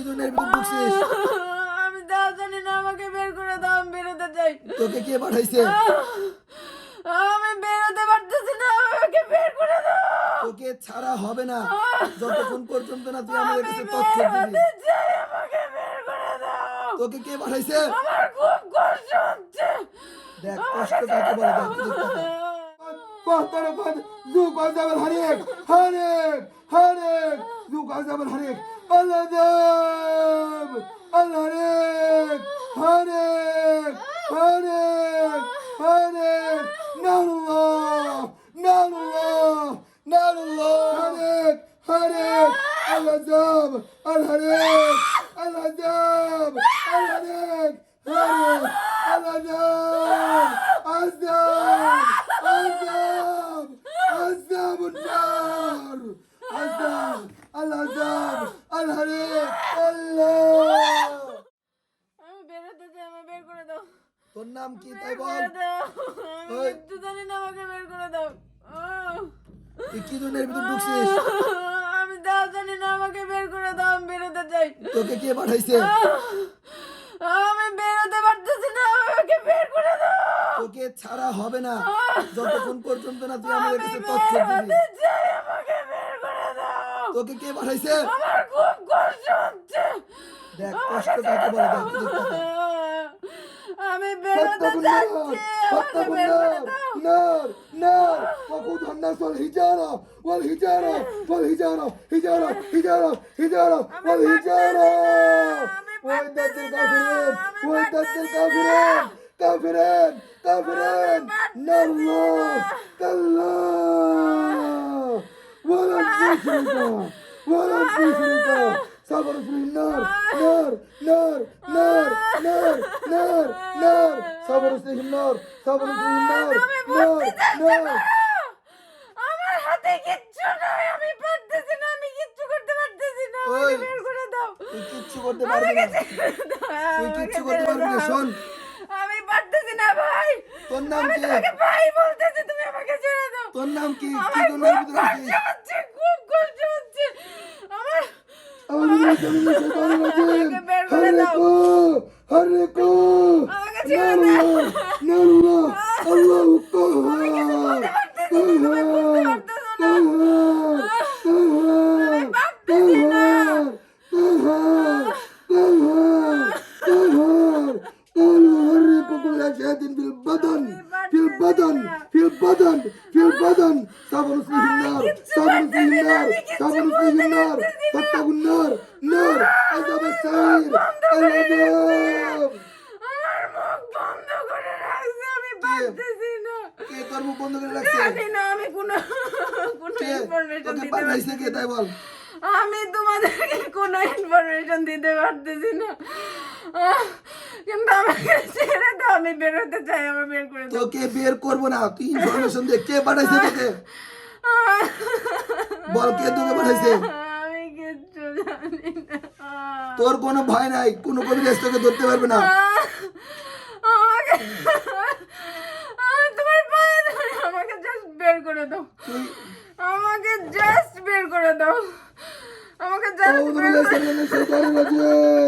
কি জন্য এর ভিতর ঢুকছিস আমি তাও জানি না আমাকে বের করে দাও আমি বেরোতে চাই। তোকে কে পাঠাইছে? আমি বেরোতে পারতেছি না আমাকে বের করে দাও। তোকে ছাড়া হবে না। যতক্ষণ পর্যন্ত না তুই আমাদের কাছে তথ্য দিবি। আমাকে বের করে দাও। তোকে কে পাঠাইছে? আমার খুব কষ্ট হচ্ছে। দেখ কষ্ট কাকে বলে দেখ তুই কথা। Fattar vad du kan säga Hanek, Hanek, الأدب الهريب هريب هريب هريب نار الله نار الله نار الله هريب هريب الأدب الهريب الأدب الهريب هريب الأدب الأدب তোর নাম কি? তাই বল। দাও। কিচ্ছু জানি না আমাকে বের করে দাও। তুই কি জন্য এর ভিতর ঢুকছিস? আমি তাও জানি না আমাকে বের করে দাও আমি বেরোতে চাই। তোকে কে পাঠাইছে? আমি বেরোতে পারতেছি না আমাকে বের করে দাও। তোকে ছাড়া হবে না। যতক্ষণ পর্যন্ত না তুই আমাদের আমি কাছে তথ্য দিবি। আমাকে বের করে দাও। তোকে কে পাঠাইছে? আমার খুব কষ্ট হচ্ছে। দেখ কষ্ট কাকে বলে? দেখ। আমি বেরোতে فاتقوا চাচ্ছি النار আমাকে فاتقوا বের করে النار দাও نار نار وقودها الناس والحجارة والحجارة والحجارة حجارة حجارة حجارة والحجارة وعدت الكافرين وعدت الكافرين كافرين كافرين نار الله كلا ولن تشرك ولن تشرك Salvanos Nur, Nur, Nur, Nur, Nur, Nur, Nur. Salvanos Nur, Salvanos Nur, Nur, Nur. আমার হাতে কিচ্ছু নাই আমি পারতেছি না আমি কিচ্ছু করতে পারতেছি না আমাকে বের করে দাও। তুই কিচ্ছু করতে পারবি না। হ্যাঁ, তুই কিচ্ছু করতে পারবি না শোন। আমি পারতেছি না ভাই। তোর নাম কি? আমি তোমাকে ভাই বলতেছি তুমি আমাকে ছেড়ে দাও। তোর নাম কি? তুই তো নাম কি? হরে কো নারুনা আল্লাহ আকবার badın, fil badın, sabunu fihinnar, sabunu fihinnar, sabunu fihinnar, tattagun nar, nar, azab sayir, el azab. আমার মুখ বন্ধ করে রাখছে আমি বাঁচতেছি না কে তোর মুখ বন্ধ করে রাখছে জানি না আমি কোনো কোনো ইনফরমেশন দিতে পারছি কে তাই বল আমি তোমাদেরকে কোনো ইনফরমেশন দিতে পারতেছি না। কিন্তু আমাকে ছেড়ে দাও আমি বেরোতে চাই আমার বের করে দাও। তোকে বের করব না তুই ইনফরমেশন দে কে পাঠাইছে তোকে? বল কে তোকে পাঠাইছে? আমি কিচ্ছু জানি না। তোর কোনো ভয় নাই কোনো কবিরাজ তোকে ধরতে পারবে না। আমাকে তোমার পায়ে ধরে আমাকে জাস্ট বের করে দাও। Euzu billahi şeytanirracim.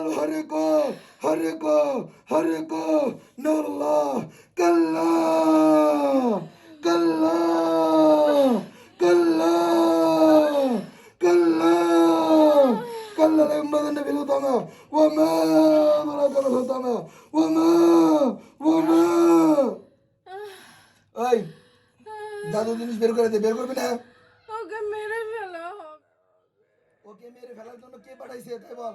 قالوا حركوا حركوا حركوا نور الله كلا كلا كلا كلا كلا لينبذن في الحطمة وما أدراك ما الحطمة وما وما ওই দাদু জিনিস বের করে দে বের করবি না ওকে মেরে ফেলো ওকে মেরে ফেলার জন্য কে পাঠাইছে তাই বল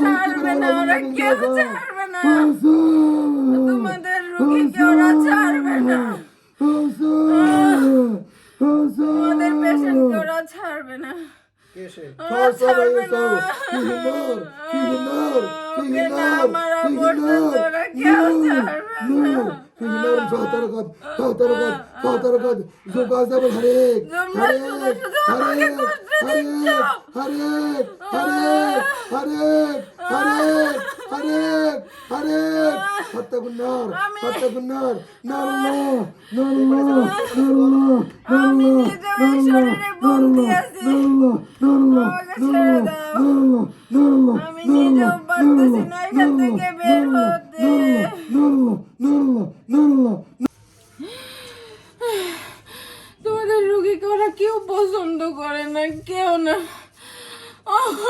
ছাড়বে না ওরা কেউ ছাড়বে না। তোমাদের রুগীকে ওরা ছাড়বে না? তোমাদের পেশেন্টকে ওরা ছাড়বে না। আমার পর্যন্ত ওরা কেউ ছাড়বে না। ওকে না মারা পর্যন্ত ওরা কেউ ছাড়বে না তোমরা শুধু শুধু আমাকে কষ্ট দিচ্ছ আমি নিজেও এই শরীরে বন্দি আছি আমাকে ছেড়ে দাও আমি নিজেও পারতেছি না এখান থেকে বের হতে। তোমাদের রুগীকে ওরা কেউ পছন্দ করে না কেউ না।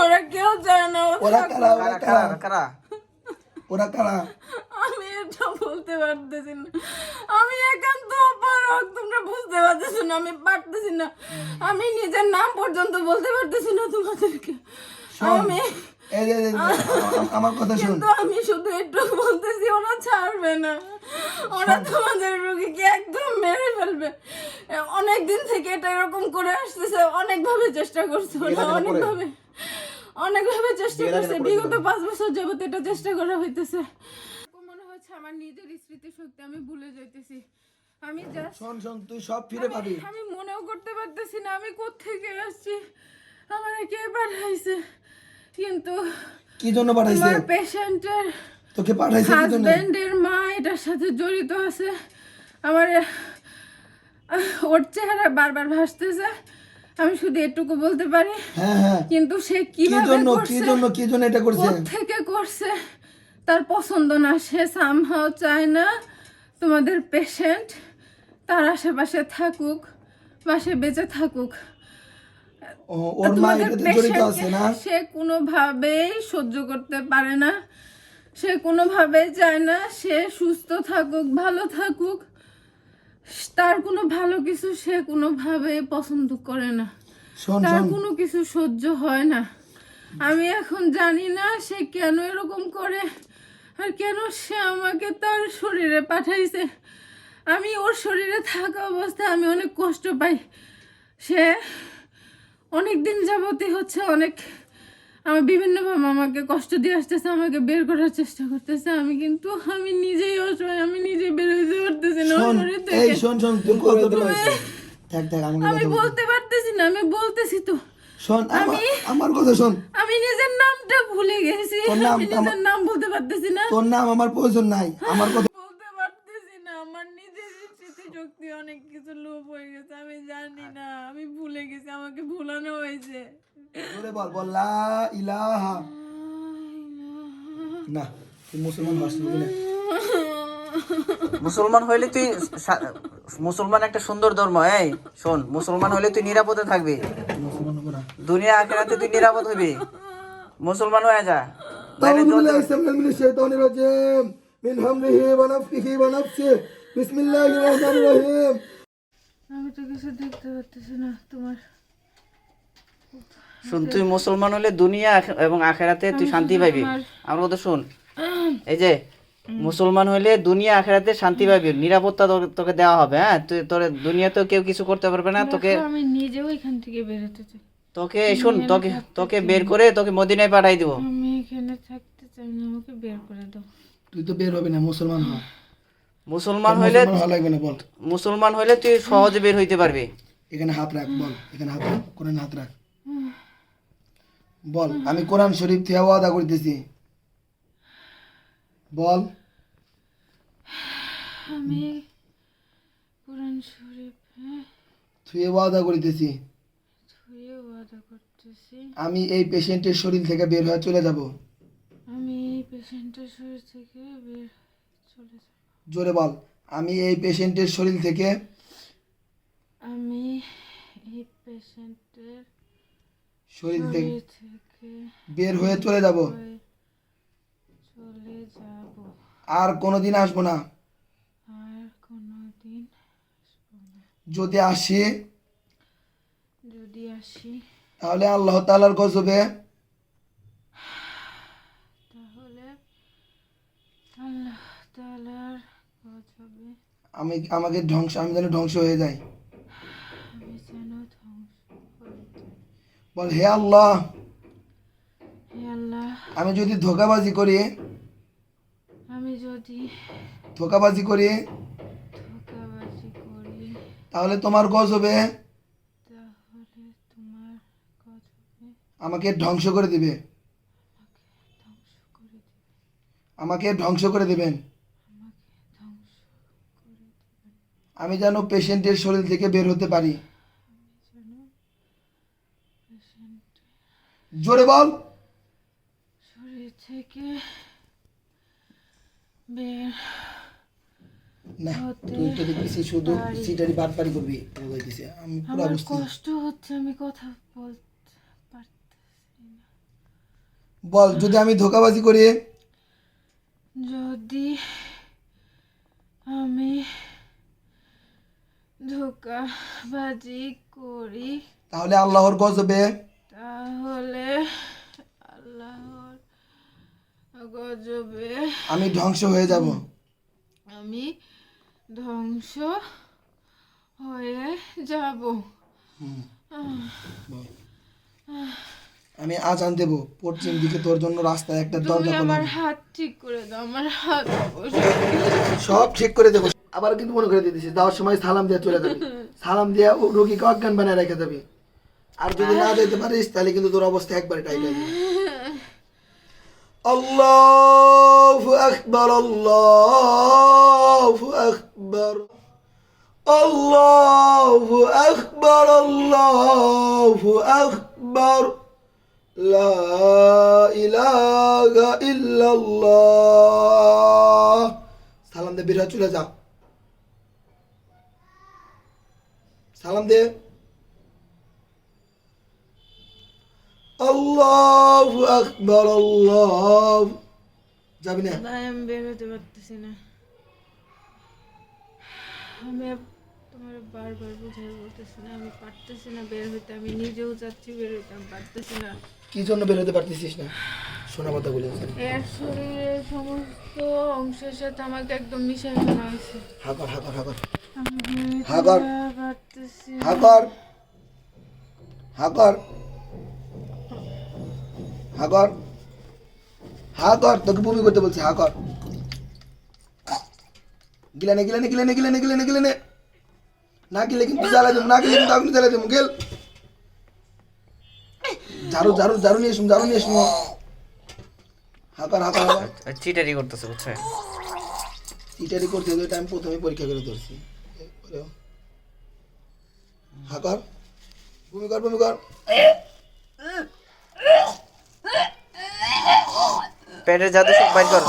ওরা কেউ চায় না ওরা। কারা? ওরা কারা ওরা কারা? আমি এটা বলতে পারতেছি না। আমি একান্ত অপারক তোমরা বুঝতে পারতেছো না আমি পারতেছি না। আমি নিজের নাম পর্যন্ত বলতে পারতেছি না তোমাদেরকে। আমি আমার কথা শোন। কিন্তু আমি শুধু একটু বলতেছি ওরা ছাড়বে না। ওরা তোমাদের রুগীকে একদম মেরে ফেলবে। অনেক দিন থেকে এটা এরকম করে আসতেছে অনেক ভাবে চেষ্টা করছে ওরা অনেক ভাবে অনেক ভাবে চেষ্টা করছে। বিগত পাঁচ বছর যাবত এটা চেষ্টা করা হইতেছে। মনে হচ্ছে আমার নিজের স্মৃতি শক্তি আমি ভুলে যাইতেছি। আমি শোন শোন তুই সব ফিরে পাবি। আমি মনেও করতে পারতেছি না আমি কোত্থেকে আসছি? আমার কে পাঠাইছে? কিন্তু কি জন্য পাঠাইছে? আমার পেশেন্টের তোকে পাঠাইছে কি জন্য? হাজবেন্ডের মা এটার সাথে জড়িত আছে। আমার ওর চেহারা বারবার ভাসতেছে। আমি শুধু এটুকু বলতে পারি। হ্যাঁ হ্যাঁ। কিন্তু সে কি কীভাবে জন্য কি জন্য কি জন্য এটা করছে? থেকে করছে? তার পছন্দ না। সে সামহাও চায় না তোমাদের পেশেন্ট তার আশেপাশে থাকুক বা সে বেঁচে থাকুক। ওর মা এটাতে জড়িত আছে না? সে কোনোভাবেই সহ্য করতে পারে না। সে কোনোভাবেই চায় না। সে সুস্থ থাকুক ভালো থাকুক। তার কোনো ভালো কিছু সে কোনোভাবে পছন্দ করে না। তার কোনো কিছু সহ্য হয় না। আমি এখন জানি না সে কেন এরকম করে আর কেন সে আমাকে তার শরীরে পাঠাইছে। আমি ওর শরীরে থাকা অবস্থায় আমি অনেক কষ্ট পাই। সে অনেক দিন যাবতই হচ্ছে অনেক আমার বিভিন্নভাবে আমাকে কষ্ট দিয়ে আসতেছে আমাকে বের করার চেষ্টা করতেছে আমি কিন্তু আমি নিজেই অসহায় আমি নিজেই বের হইতে পারতেছি না এই থেকে শোন শোন তুই আমি বলতে পারতেছি না আমি বলতেছি তো। শোন আমার আমার কথা শোন। আমি নিজের নামটা ভুলে গেছি তোর নাম আমি নিজের নাম বলতে পারতেছি না। তোর নাম আমার প্রয়োজন নাই আমার কথা বলতে পারতেছি না আমার নিজের স্মৃতি শক্তি অনেক কিছু লোপ হয়ে গেছে আমি জানি না আমি ভুলে গেছি আমাকে ভুলানো হয়েছে বলে বল বল লা ইলাহা না তুই মুসলমান হাসলি না মুসলমান হইলে তুই মুসলমান একটা সুন্দর ধর্ম এই শোন মুসলমান হইলে তুই নিরাপদে থাকবি দুনিয়া আখেরাতে তুই নিরাপদ হইবি মুসলমান হয়ে যা তাহলে মিন শাইতানির রাজিম মিন হামলিহি ওয়া নাফসিহি ওয়া নাফসিহি বিসমিল্লাহির রহমানির রহিম। আমি তো কিছু দেখতে পাচ্ছি না তোমার। শুন তুই মুসলমান হলে দুনিয়া এবং আখেরাতে তুই শান্তি পাবি। আমার কথা শুন। এই যে মুসলমান হইলে দুনিয়া আখেরাতে শান্তি পাবি। নিরাপত্তা তোকে দেওয়া হবে হ্যাঁ? তুই তোর দুনিয়াতেও কেউ কিছু করতে পারবে না। তোকে আমি নিজেও এখান থেকে বেরোতে চাই। তোকে শুন তোকে তোকে বের করে তোকে মদিনায় পাঠাই দিব। আমি এখানে থাকতে চাই না আমাকে বের করে দাও। তুই তো বের হবি না মুসলমান মুসলমান হইলে মুসলমান লাগবে না বল। মুসলমান হইলে তুই সহজে বের হইতে পারবি। এখানে হাত রাখ বল। এখানে হাত রাখ কোরআন হাত রাখ। বল আমি কোরআন শরীফ থেকে ওয়াদা করতেছি। বল। আমি কোরআন শরীফ হ্যাঁ? তুই ওয়াদা করিতেছি। ধুয়ে ওয়াদা করতেছি। আমি এই পেশেন্টের শরীর থেকে বের হয়ে চলে যাব। আমি এই পেশেন্টের শরীর থেকে বের চলে যাব। জোরে বল। আমি এই পেশেন্টের শরীর থেকে আমি এই পেশেন্টের শরীর থেকে বের হয়ে চলে যাব। চলে যাব। আর কোনোদিন আসব না। আর কোনোদিন যদি আসি যদি আসি। তাহলে আল্লাহ তাআলার গজবে তাহলে আল্লাহ গজবে আমি আমাকে ধ্বংস আমি যেন ধ্বংস হয়ে যাই। বল হে আল্লাহ। আমি যদি ধোকাবাজি করি আমি যদি ধোকাবাজি করি তাহলে তোমার গজবে তাহলে তোমার গজবে আমাকে ধ্বংস করে দিবে। আমাকে ধ্বংস করে দিবেন আমাকে ধ্বংস করে দিবেন আমি যেন পেশেন্টের শরীর থেকে বের হতে পারি। জোরে বল। শরীর থেকে বের না তুই তো দেখতেছি শুধু। সিটারি করবি। বলতেছে আমি পুরো বুঝতে কষ্ট হচ্ছে আমি কথা বলতে পারতেছি না। বল যদি আমি ধোকাবাজি করি? যদি আমি ধোকাবাজি করি। তাহলে আল্লাহর গজবে? তাহলে আল্লাহর গজবে আমি ধ্বংস হয়ে যাব। আমি ধ্বংস হয়ে যাব। আমি আজান দেব। পশ্চিম দিকে তোর জন্য রাস্তায় একটা দরজা আমার হাত ঠিক করে দাও আমার হাত সব ঠিক করে দেবো। আবার কিন্তু মনে করে দিতেছি যাওয়ার সময় সালাম দিয়ে চলে যাবি। সালাম দিয়ে রোগীকে অজ্ঞান বানায় রেখে যাবি। আর যদি না যেতে পারিস, তাহলে কিন্তু তোর অবস্থা একবারে টাইট হয়ে যাবে। আল্লাহু আকবার আল্লাহু আকবার আল্লাহু আকবার আল্লাহু আকবার। লা ইলাহা ইল্লাল্লাহ। সালাম দে বিরা চলে যা। সালাম দে। আল্লাহু আকবার আল্লাহ। যাবি না? ভাই আমি বের হতে পারতেছি না। আমি তোমার বারবার বুঝাই বলতেছি না আমি পারতেছি না বের আমি নিজেও যাচ্ছি বের হইতে আমি পারতেছি না। কি জন্য বের হতে পারতেছিস না? শোনা কথা বলে এর শরীরের সমস্ত অংশের সাথে আমাকে একদম মিশাই ফেলা হয়েছে। হাকর হাকর হাকর আমি হাগর। হাকর হাকর হাকর তোকে বমি করতে বলছি হাকর গিলানে গিলানে গিলানে গিলানে গিলানে গিলানে। না গেলে কিন্তু জ্বালা দেবো না গেলে কিন্তু আগুন জ্বালা দেবো গেল। ঝাড়ু ঝাড়ু ঝাড়ু নিয়ে এসুন ঝাড়ু নিয়ে এসুন হাকর হাকর চিটারি করতেছে বুঝছে ইটারি করতে আমি প্রথমে পরীক্ষা করে ধরছি। এরপরেও। হা কর। ভূমি কর ভূমি কর। পেটের জাদু সব বাইর কর।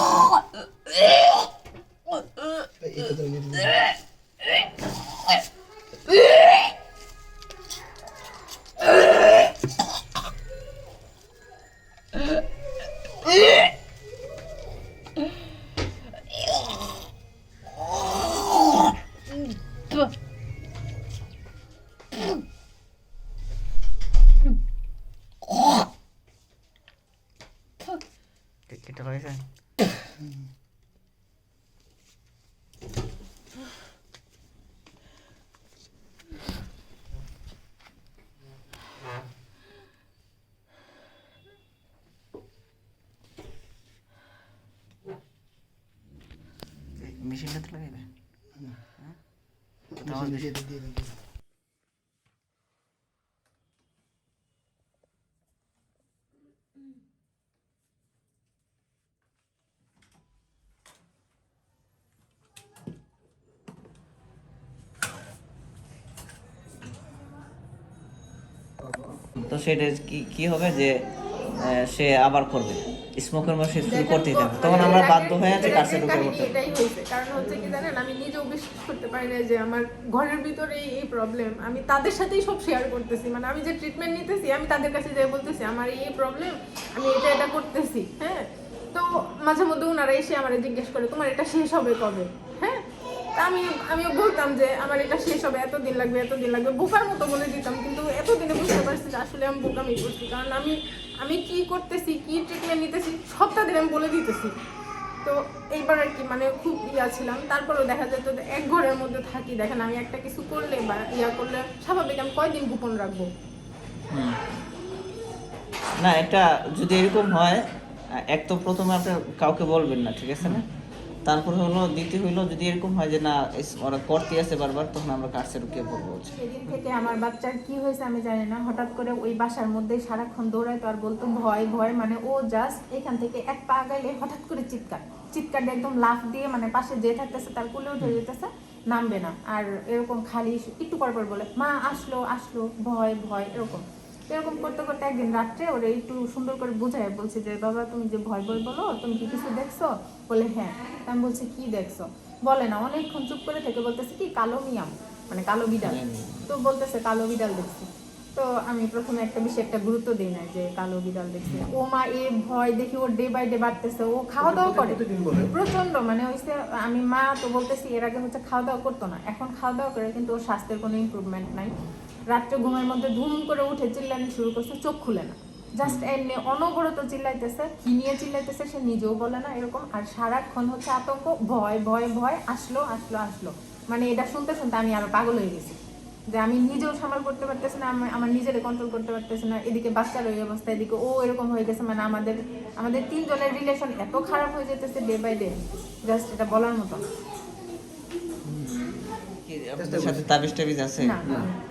মেশিনটাতে লাগাইবে দে। তো সেটা কি কি হবে যে সে আবার করবে? স্মোকের মধ্যে শুরু করতেই থাকবে। তখন আমরা বাধ্য হয়ে আছি কাছে ঢুকে পড়তে এটাই হয়েছে। কারণ হচ্ছে কি জানেন আমি নিজেও বিশ্বাস করতে পারি না যে আমার ঘরের ভিতরে এই- প্রবলেম আমি তাদের সাথেই সব শেয়ার করতেছি। মানে আমি যে ট্রিটমেন্ট নিতেছি আমি তাদের কাছে যেয়ে বলতেছি আমার এই প্রবলেম আমি এটা এটা করতেছি। হ্যাঁ? তো মাঝে মধ্যে ওনারা এসে আমার জিজ্ঞেস করে তোমার এটা শেষ হবে কবে? হ্যাঁ? তা আমি আমিও বলতাম যে আমার এটা শেষ হবে এত দিন লাগবে এত দিন লাগবে। বোকার মতো বলে দিতাম কিন্তু এতদিনে বুঝতে পারছি যে আসলে আমি বোকামি করছি। কারণ আমি আমি কি করতেছি, কি ট্রিটমেন্ট নিতেছি, সবটা দিন আমি বলে দিতেছি। তো এইবার আর কি মানে খুব ইয়া ছিলাম। তারপরেও দেখা যেত এক ঘরের মধ্যে থাকি। দেখেন, আমি একটা কিছু করলে বা ইয়া করলে স্বাভাবিক আমি কয়দিন গোপন রাখব। না, এটা যদি এরকম হয়, এক তো প্রথমে আপনি কাউকে বলবেন না, ঠিক আছে না? তারপর হলো, দ্বিতীয় হলো যদি এরকম হয় যে না ওরা করতে আছে বারবার, তখন আমরা কাছে ঢুকে পড়ব সেদিন থেকে আমার বাচ্চার কি হয়েছে আমি জানি না। হঠাৎ করে ওই বাসার মধ্যে সারাক্ষণ দৌড়াইতো আর বলতো ভয় ভয় মানে ও জাস্ট এখান থেকে এক পা গেলে হঠাৎ করে চিৎকার। চিৎকার একদম লাফ দিয়ে মানে পাশে যে থাকতেছে তার কোলে উঠে যেতেছে, নামবে না। আর এরকম খালি একটু পর পর বলে, মা, আসলো আসলো, ভয় ভয়, এরকম। এরকম করতে করতে একদিন রাত্রে ওরা একটু সুন্দর করে বুঝায় বলছে যে বাবা তুমি যে ভয় ভয় বলো তুমি কি কিছু দেখছ? বলে হ্যাঁ। আমি বলছি কি দেখছ? বলে না অনেকক্ষণ চুপ করে থেকে বলতেছে কি কালো মিয়াম মানে কালো বিড়াল। তো বলতেছে কালো বিড়াল দেখছি। তো আমি প্রথমে একটা বেশি একটা গুরুত্ব দিই না যে কালো বিড়াল দেখছি। ও মা এ ভয় দেখি ওর ডে বাই ডে বাড়তেছে ও খাওয়া দাওয়া করে। প্রচণ্ড মানে হইছে আমি মা তো বলতেছি এর আগে হচ্ছে খাওয়া দাওয়া করতো না। এখন খাওয়া দাওয়া করে কিন্তু ওর স্বাস্থ্যের কোনো ইম্প্রুভমেন্ট নাই। রাত্রে ঘুমের মধ্যে ধুম করে উঠে চিল্লানি শুরু করছে চোখ খুলে না। জাস্ট এমনি অনবরত চিল্লাইতেছে কি নিয়ে চিল্লাইতেছে সে নিজেও বলে না এরকম। আর সারাক্ষণ হচ্ছে আতঙ্ক ভয় ভয় ভয় আসলো আসলো আসলো। মানে এটা শুনতে শুনতে আমি আরও পাগল হয়ে গেছি। যে আমি নিজেও সামাল করতে পারতেছি না আমার নিজেরে কন্ট্রোল করতে পারতেছি না। এদিকে বাচ্চার ওই অবস্থা এদিকে ও এরকম হয়ে গেছে। মানে আমাদের আমাদের তিনজনের রিলেশন এত খারাপ হয়ে যেতেছে ডে বাই ডে জাস্ট এটা বলার মতো আপনাদের সাথে তাবিজ টাবিজ আছে?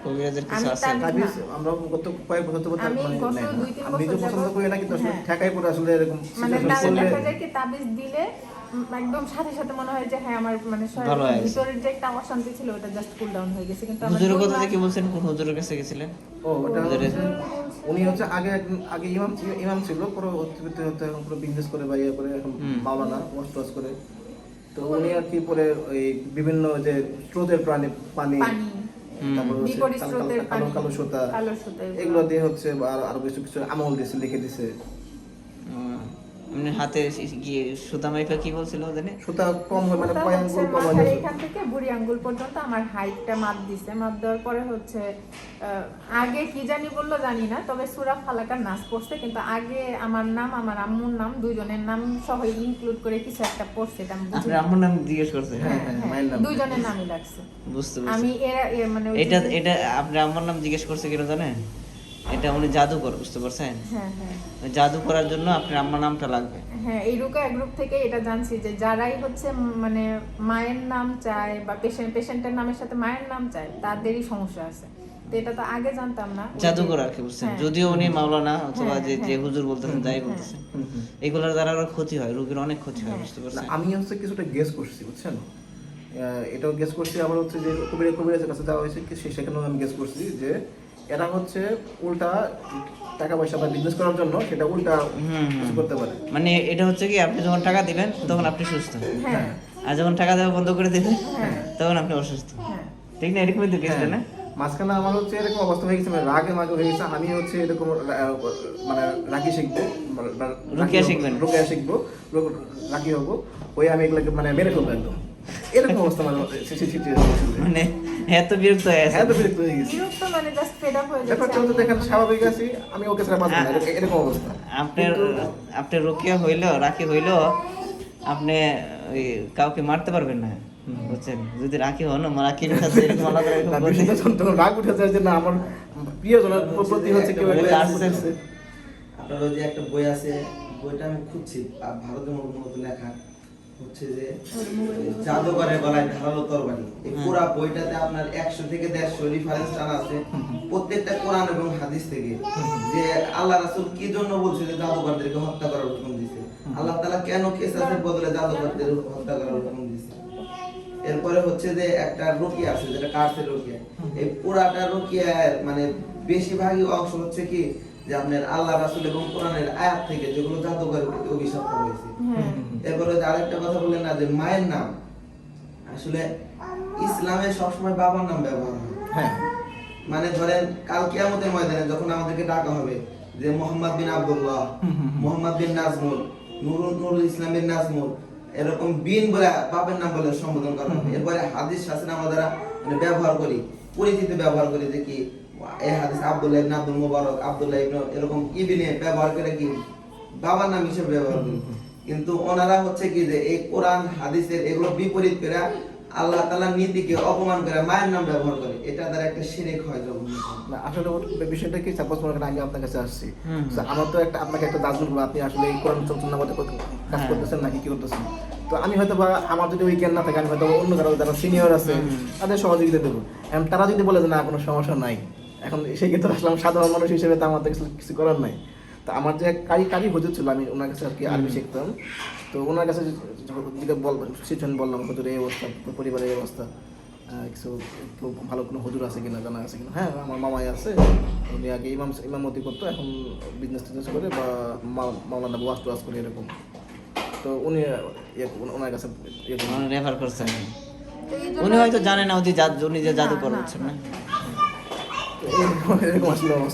কবিরাজের কিছু আছে? তাবিজ- তাবিজ আমরা গত কয়েক বছর তো আমি মানে গত দুই তিন বছর পছন্দ করি না কিন্তু আসলে হ্যাঁ। ঠেকাই পড়ে আসলে এরকম মানে situation তার করলে- দেখা যায় কি তাবিজ দিলে একদম সাথে সাথে মনে হয় যে হ্যাঁ আমার মানে শরীরের ভালো হয়ে গেছে। ভিতরের যে একটা অশান্তি ছিল ওটা জাস্ট কুল ডাউন হয়ে গেছে। কিন্তু হুজুরের কথা মাস- বলছেন? কোন হুজুরের কাছে গেছিলেন? ও ওটা উনি হচ্ছে আগে আগে ইমাম ছিল- ইমাম ছিল পরে বিজনেস করে বা ইয়ে করে এখন মাওলানা ওয়াশ করে। তো উনি আর কি পরে ওই বিভিন্ন যে স্রোতের প্রাণী পানি পানি তারপর হচ্ছে কালো- কালো- সুতা এগুলো। এগুলো দিয়ে হচ্ছে আর আরও কিছু কিছু আমল দিছে লিখে দিছে আহ, হাতে গিয়ে সুতা মাইফা কি বলছিল জানি সুতা কম হয় মানে ওটা আঙ্গুল কম হয়। এখান থেকে বুড়ি আঙ্গুল পর্যন্ত আমার হাইটটা মাপ দিছে। মাপ দেওয়ার পরে হচ্ছে আগে কি জানি বলল জানি না তবে সুরা ফালাকার নাচ পড়ছে কিন্তু আগে আমার নাম আমার আম্মুর নাম দুইজনের নাম সহ ইনক্লুড করে কিছু একটা পড়ছে এটা আমি আপনার আম্মুর নাম জিজ্ঞেস করছে। হ্যাঁ, হ্যাঁ, হ্যাঁ। দুইজনের নামই লাগছে। বুঝতে আমি এরা মানে এটা এটা আপনার আম্মুর নাম জিজ্ঞেস করছে কেন জানেন? এটা উনি জাদুকর বুঝতে পারছেন? হ্যাঁ হ্যাঁ। জাদু করার জন্য আপনার আম্মার নামটা লাগবে। হ্যাঁ এই রুকা গ্রুপ থেকে এটা জানছি যে যারাই হচ্ছে মানে মায়ের নাম চায় বা পেশেন্ট পেশেন্টের নামের সাথে মায়ের নাম চায় তাদেরই সমস্যা আছে। তো এটা তো আগে জানতাম না। জাদুকর আর কি বুঝছেন? হ্যাঁ। যদিও উনি মাওলানা অথবা হ্যাঁ, যে যে হ্যাঁ। হুজুর বলতেছেন যাই বলতেছেন। এগুলোর দ্বারা আরও ক্ষতি হয় রোগীর অনেক ক্ষতি হয়। বুঝতে পারছেন? আমি হচ্ছে কিছুটা গেস করছি বুঝছেন? এটাও গেস করছি আবার হচ্ছে যে কবিরা কবিরাজের কাছে যাওয়া হয়েছে সেখানেও আমি গেস করছি যে এরা হচ্ছে উল্টা টাকা পয়সা বা বিজনেস করার জন্য সেটা উল্টা। কিছু করতে পারে। মানে এটা হচ্ছে কি আপনি যখন টাকা দিবেন তখন আপনি সুস্থ। হ্যাঁ। আর যখন টাকা দেওয়া বন্ধ করে দিবেন হ্যাঁ। তখন আপনি অসুস্থ। হ্যাঁ। ঠিক না? এরকমই তো কেসটা না হ্যাঁ। মাঝখানে আমার হচ্ছে এরকম অবস্থা হয়ে গেছে মানে রাগে মাগে হয়ে গেছে আমি হচ্ছে এরকম মানে রাখি শিখব রুকিয়া শিখবেন। রুকিয়া শিখব রু- রাকি হব ওই আমি এগুলোকে মানে মেরে ফেলব একদম। এরকম অবস্থা মানে মানে এত বিরক্ত হয়ে আছে হ্যাঁ তো বিরক্ত হয়ে গেছি। বিরক্ত মানে জাস্ট ফেড আপ হয়ে ব্যাপারটা হচ্ছে যাচ্ছে দেখেন স্বাভাবিক আছি আমি ওকে ছাড়া বাঁচবো না এরকম- অবস্থা। আপনার আপনার রোকিয়া হইল রাখি হইল আপনি ওই কাউকে মারতে পারবেন না বুঝছেন? যদি রাখি হন রাখির সাথে এরকম আলাদা যখন তখন রাগ উঠে যায় যে না আমার প্রিয়জনের প্রতি হচ্ছে কেউ আপনার ওই যে একটা বই আছে বইটা আমি খুঁজছি আর ভারতের মতো লেখা। হচ্ছে যে জাদুঘরের গলায় ধারালো তরবারি। এই পুরা বইটাতে আপনার একশো থেকে দেড়শো রেফারেন্স টানা আছে। প্রত্যেকটা কোরআন এবং হাদিস থেকে। যে আল্লাহ রাসূল কি জন্য বলছে যে জাদুঘরদেরকে হত্যা করার হুকুম দিছে? আল্লাহ তাআলা কেন কেসাসের বদলে জাদুঘরদের হত্যা করার হুকুম দিছে? এরপরে হচ্ছে যে একটা রুকিয়া আছে যেটা কার্সের রুকিয়া। এই পুরাটা রুকিয়ার মানে বেশিরভাগই অংশ হচ্ছে কি? যে আপনার আল্লাহ রাসূল এবং কোরআনের আয়াত থেকে যেগুলো জাদুকরের প্রতি অভিশাপ হয়েছে হ্যাঁ এরপরে আরেকটা কথা বললেন না যে মায়ের নাম। আসলে ইসলামে সবসময় বাবার নাম ব্যবহার হয়। হ্যাঁ। মানে ধরেন কাল কিয়ামতের ময়দানে যখন আমাদেরকে ডাকা হবে যে মোহাম্মদ বিন আব্দুল্লাহ মোহাম্মদ বিন নাজমুল নুরুল নুরুল ইসলাম বিন নাজমুল এরকম বিন বলে বাপের নাম বলে সম্বোধন করা হবে। এরপরে হাদিস আমরা দ্বারা মানে ব্যবহার করি পরিচিতি ব্যবহার করি যে কি এই হাদিস আব্দুল্লাহ ইবনে আব্দুল মুবারক আব্দুল্লাহ ইবনে এরকম ইবিনে ব্যবহার করে কি বাবার নাম হিসেবে ব্যবহার করি। কিন্তু ওনারা হচ্ছে কি যে এই কোরআন হাদিসের এগুলো বিপরীত করে আল্লাহ তাআলার নীতিকে অপমান করে মায়ের নাম ব্যবহার করে। এটা দ্বারা একটা শিরিক হয় যখন। না আসলে বিষয়টা কি সাপোজ মনে করেন আগে আপনার কাছে আসছি। আমার তো একটা আপনাকে একটা দাজ বলব আপনি আসলে এই কোরআন আমাদের কাজ হ্যাঁ। করতেছেন নাকি কি করতেছেন? তো আমি হয়তো বা আমার যদি ওই জ্ঞান না থাকে আমি হয়তো অন্য কারও যারা সিনিয়র আছে তাদের সহযোগিতা দেবো। এখন তারা যদি বলে যে না কোনো সমস্যা নাই। এখন সেই ক্ষেত্রে আসলাম সাধারণ মানুষ হিসেবে তো আমার কিছু কিছু করার নাই। তো আমার যে কারি কারি হুজুর ছিল আমি ওনার কাছে আর কি আরবি শিখতাম। তো ওনার কাছে যেটা বল সিচুয়েশন বললাম হুজুর এই অবস্থা পরিবারের এই অবস্থা কিছু একটু ভালো কোনো হুজুর আছে কিনা জানা আছে কিনা? হ্যাঁ আমার মামাই আছে। উনি আগে ইমাম ইমামতি করতো এখন বিজনেস টিজনেস করে বা মা- মাওলানা ওয়াজ টোয়াজ করে এরকম। তো উনি ইয়ে ওনার কাছে ইয়ে রেফার করছেন। উনি হয়তো জানেন না উনি যে জাদু না, করে হচ্ছেন না তো এরকম এরকম আসলে অবস্থা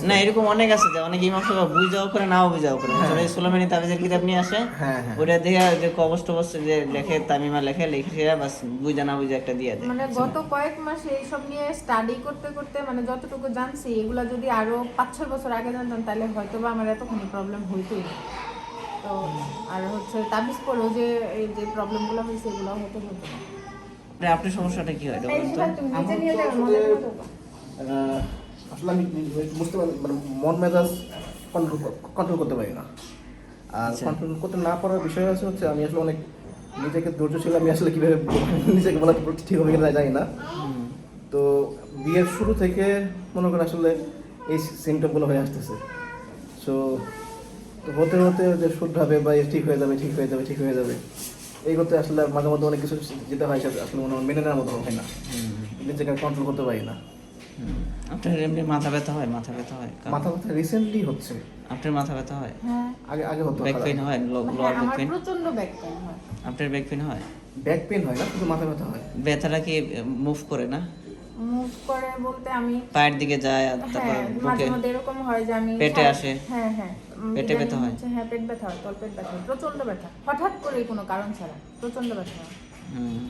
না এরকম অনেক আছে যে অনেক ইমাম সাহেব বুঝাও করে নাও বুঝাও করে। আসলে এই তাবিজের কিতাব নিয়ে আসে। হ্যাঁ হ্যাঁ। ওটা দেখে যে কবচ টবচ যে লেখে তামিমা লেখে লিখে বাস বুঝা না বুঝা একটা দিয়ে দেয়। মানে গত কয়েক মাসে এইসব নিয়ে স্টাডি করতে করতে মানে যতটুকু জানছি এগুলা যদি আরও পাঁচ ছয় বছর আগে জানতাম তাহলে হয়তো বা আমার এতখানি প্রবলেম হইতোই তো আর হচ্ছে তাবিজ পরেও যে এই যে প্রবলেমগুলো হয়েছে এগুলো হতে হতো না। আপনার সমস্যাটা কি হয় বলুন তো? আসলে, আমি বুঝতে পারি মানে মন মেজাজ কন্ট্রোল কন্ট্রোল করতে পারি না। আর আচ্ছা। কন্ট্রোল করতে না পারার বিষয় আছে হচ্ছে আমি আসলে অনেক নিজেকে ধৈর্যশীল আমি আসলে কীভাবে নিজেকে বলা ঠিক হবে কিনা জানি না। তো বিয়ের শুরু থেকে মনে করেন আসলে এই সিমটমগুলো হয়ে আসতেছে। সো হতে হতে যে শুদ্ধ বা ঠিক হয়ে যাবে ঠিক হয়ে যাবে ঠিক হয়ে যাবে এই করতে আসলে মাঝে মধ্যে অনেক কিছু যেতে হয় আসলে মনে মেনে নেওয়ার মতো হয় না। নিজেকে কন্ট্রোল করতে পারি না। আপনার এমনি মাথা ব্যথা হয় মাথা ব্যথা হয়। মাথা ব্যথা রিসেন্টলি হচ্ছে। আপনার মাথা ব্যথা হয়? হ্যাঁ। আগে আগে হতো ব্যাক পেইন হয় লোয়ার হ্যাঁ ব্যাক পেইন প্রচণ্ড ব্যাক পেইন হয়। আপনার ব্যাক পেইন হয়? ব্যাক পেন হয় না শুধু মাথা ব্যথা হয়। ব্যথাটা কি মুভ করে না? মুভ করে বলতে আমি পায়ের দিকে যায় আর তারপর হ্যাঁ বুকে মাঝে এরকম হয় যে আমি পেটে আসে? হ্যাঁ হ্যাঁ। পেটে ব্যথা হয়? হ্যাঁ পেট ব্যথা হয় তলপেট ব্যথা হয় প্রচণ্ড ব্যথা। হঠাৎ করে কোনো কারণ ছাড়া প্রচণ্ড ব্যথা হয়। হুম।